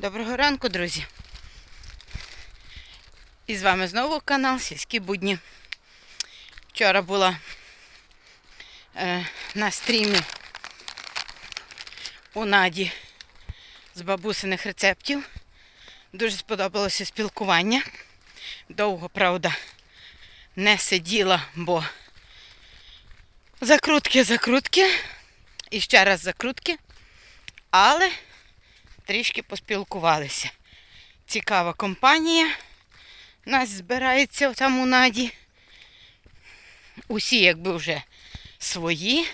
Доброго ранку, друзі. І з вами знову канал Сільські будні. Вчора була е, на стрімі у Наді з бабусиних рецептів. Дуже сподобалося спілкування. Довго, правда, не сиділа, бо закрутки, закрутки. І ще раз закрутки. Але трішки поспілкувалися. Цікава компанія. Нас збирається там у Наді. Усі якби вже свої,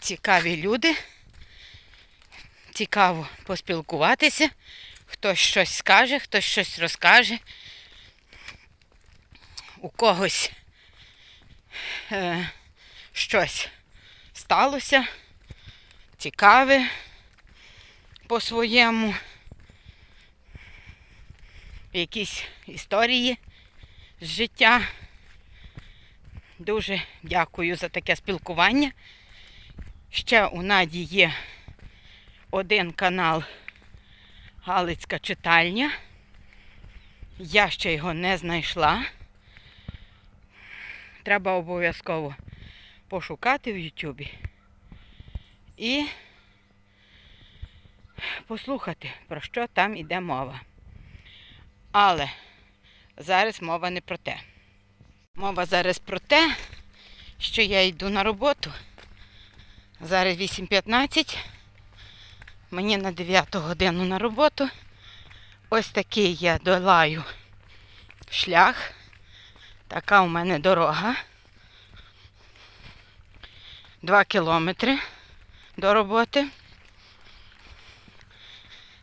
цікаві люди. Цікаво поспілкуватися. Хтось щось скаже, хтось щось розкаже. У когось е, щось сталося цікаве по-своєму. Якісь історії з життя. Дуже дякую за таке спілкування. Ще у Наді є один канал Галицька читальня. Я ще його не знайшла. Треба обов'язково пошукати в Ютубі і послухати, про що там іде мова. Але зараз мова не про те. Мова зараз про те, що я йду на роботу. Зараз 8.15. Мені на 9 годину на роботу. Ось такий я долаю шлях. Така у мене дорога. Два кілометри до роботи.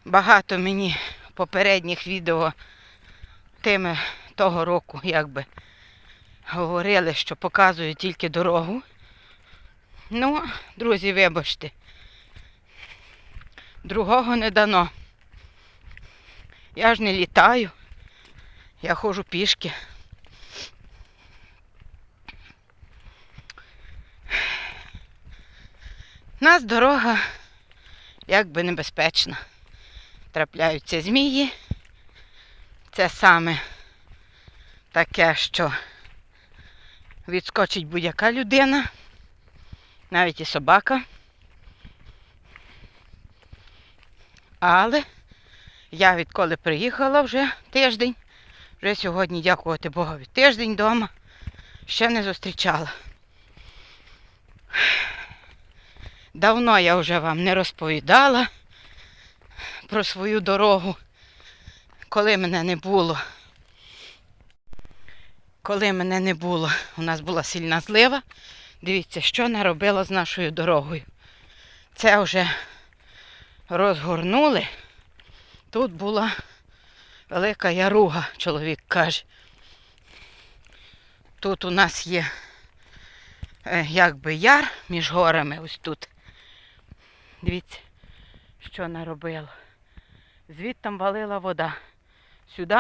Багато мені попередніх відео теми того року, якби говорили, що показую тільки дорогу. Ну, друзі, вибачте, другого не дано. Я ж не літаю, я ходжу пішки. Нас дорога якби небезпечна. Трапляються змії. Це саме таке, що відскочить будь-яка людина, навіть і собака. Але я відколи приїхала вже тиждень, вже сьогодні, дякувати Богові, тиждень вдома, ще не зустрічала. Давно я вже вам не розповідала про свою дорогу, коли мене не було. Коли мене не було, у нас була сильна злива. Дивіться, що наробило з нашою дорогою. Це вже розгорнули. Тут була велика яруга, чоловік каже. Тут у нас є е, якби яр між горами ось тут. Дивіться, що наробило. Звідти валила вода. Сюди,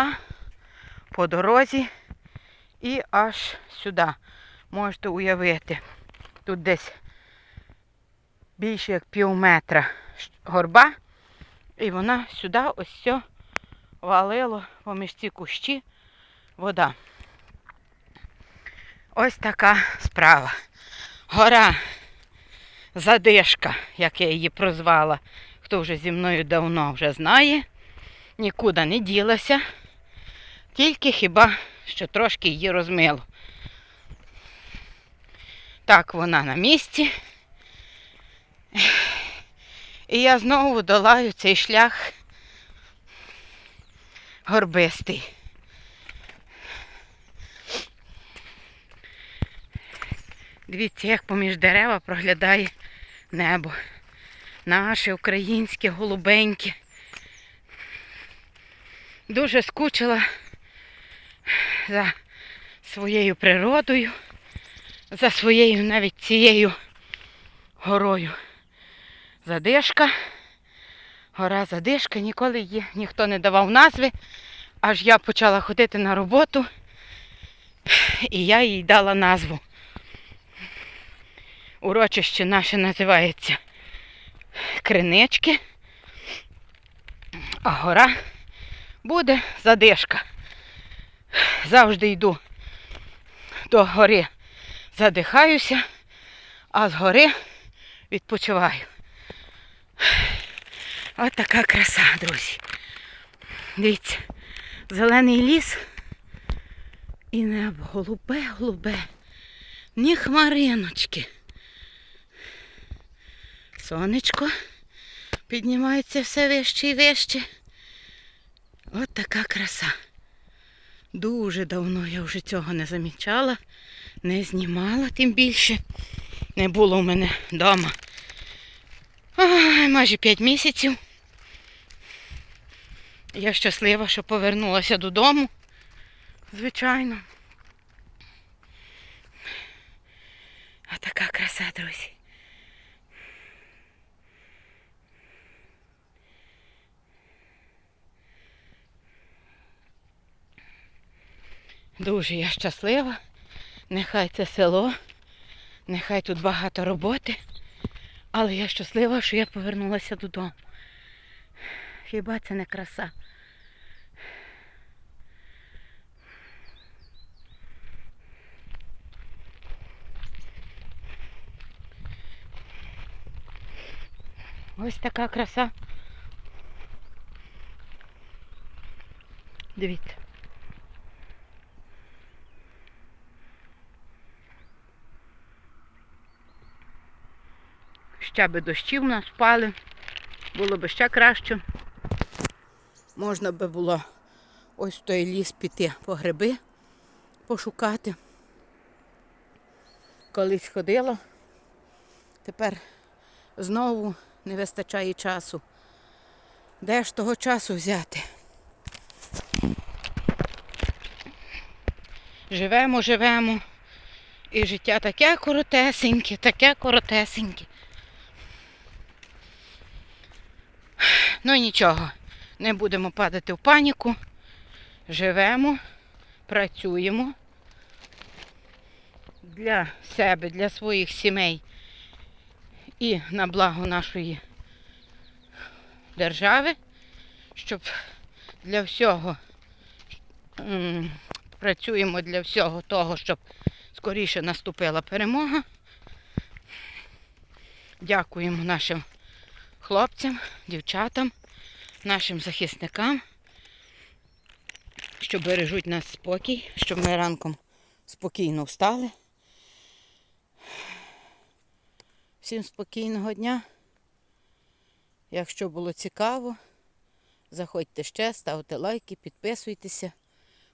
по дорозі і аж сюди. Можете уявити. Тут десь більше як пів метра горба. І вона сюди ось все валило поміж ці кущі вода. Ось така справа. Гора задишка, як я її прозвала, хто вже зі мною давно вже знає, нікуди не ділася, тільки хіба що трошки її розмило. Так, вона на місці. І я знову долаю цей шлях горбистий. Дивіться, як поміж дерева проглядає небо. Наше українське, голубеньке. Дуже скучила за своєю природою, за своєю навіть цією горою. Задишка. Гора Задишка, ніколи її ніхто не давав назви. Аж я почала ходити на роботу, і я їй дала назву. Урочище наше називається Кринички. А гора буде задишка. Завжди йду до гори, задихаюся, а з гори відпочиваю. От така краса, друзі. Дивіться, зелений ліс і небо голубе, голубе, ні хмариночки. Сонечко піднімається все вище і вище. От така краса. Дуже давно я вже цього не замічала, не знімала тим більше. Не було в мене вдома. Ой, майже 5 місяців. Я щаслива, що повернулася додому. Звичайно. А така краса, друзі. Дуже я щаслива. Нехай це село, нехай тут багато роботи, але я щаслива, що я повернулася додому. Хіба це не краса? Ось така краса. Дивіться. Ще би дощів нас впали, було б ще краще. Можна би було ось в той ліс піти по гриби, пошукати. Колись ходила, тепер знову не вистачає часу. Де ж того часу взяти? Живемо, живемо. І життя таке коротесеньке, таке коротесеньке. Ну нічого, не будемо падати в паніку. Живемо, працюємо для себе, для своїх сімей і на благо нашої держави, щоб для всього працюємо для всього того, щоб скоріше наступила перемога. Дякуємо нашим хлопцям, дівчатам, нашим захисникам, що бережуть нас спокій, щоб ми ранком спокійно встали. Всім спокійного дня. Якщо було цікаво, заходьте ще, ставте лайки, підписуйтеся.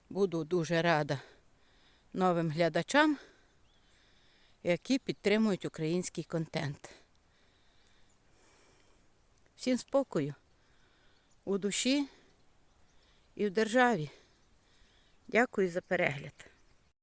Буду дуже рада новим глядачам, які підтримують український контент. Всім спокою у душі і в державі. Дякую за перегляд.